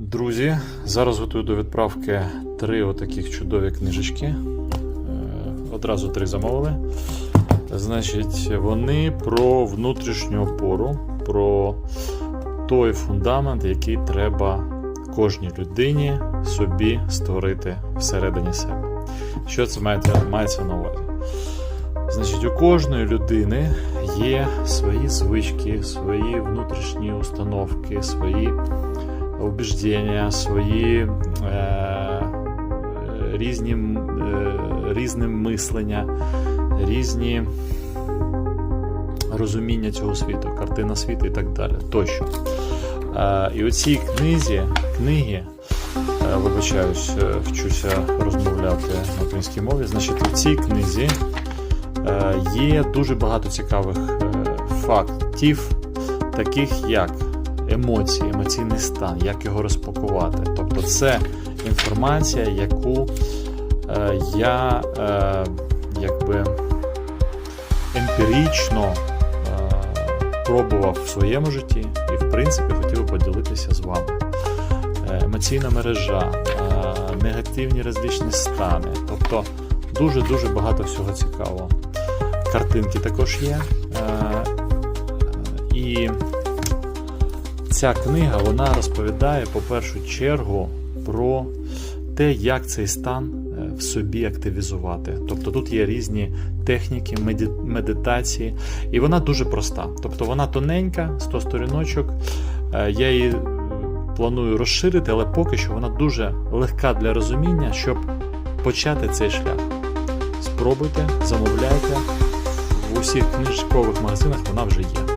Друзі, зараз готую до відправки три отаких чудові книжечки. Е, Одразу три замовили. Значить, вони про внутрішню опору, про той фундамент, який треба кожній людині собі створити всередині себе. Що це мається, мається на увазі? Значить, у кожної людини є свої звички, свої внутрішні установки, свої убіждення, свої е, е, різні, е, різне мислення, різні розуміння цього світу, картина світу і так далі. Тощо. Е, і у цій книзі, книги, е, вибачаюсь, е, вчуся розмовляти на українській мові. Значить, у цій книзі е, є дуже багато цікавих е, фактів, таких як емоції, емоційний стан, як його розпакувати. Тобто, це інформація, яку е, я е, якби емпірично е, пробував в своєму житті і, в принципі, хотів поділитися з вами. Е, Емоційна мережа, е, негативні розлічні стани. Тобто дуже-дуже багато всього цікавого. Картинки також є. Е, І ця книга вона розповідає по першу чергу про те, як цей стан е, в собі активізувати. Тобто тут є різні техніки, медитації, і вона дуже проста. Тобто вона тоненька, 100 сторіночок. Е, Я її планую розширити, але поки що вона дуже легка для розуміння, щоб почати цей шлях. Спробуйте, замовляйте. В усіх книжкових магазинах вона вже є.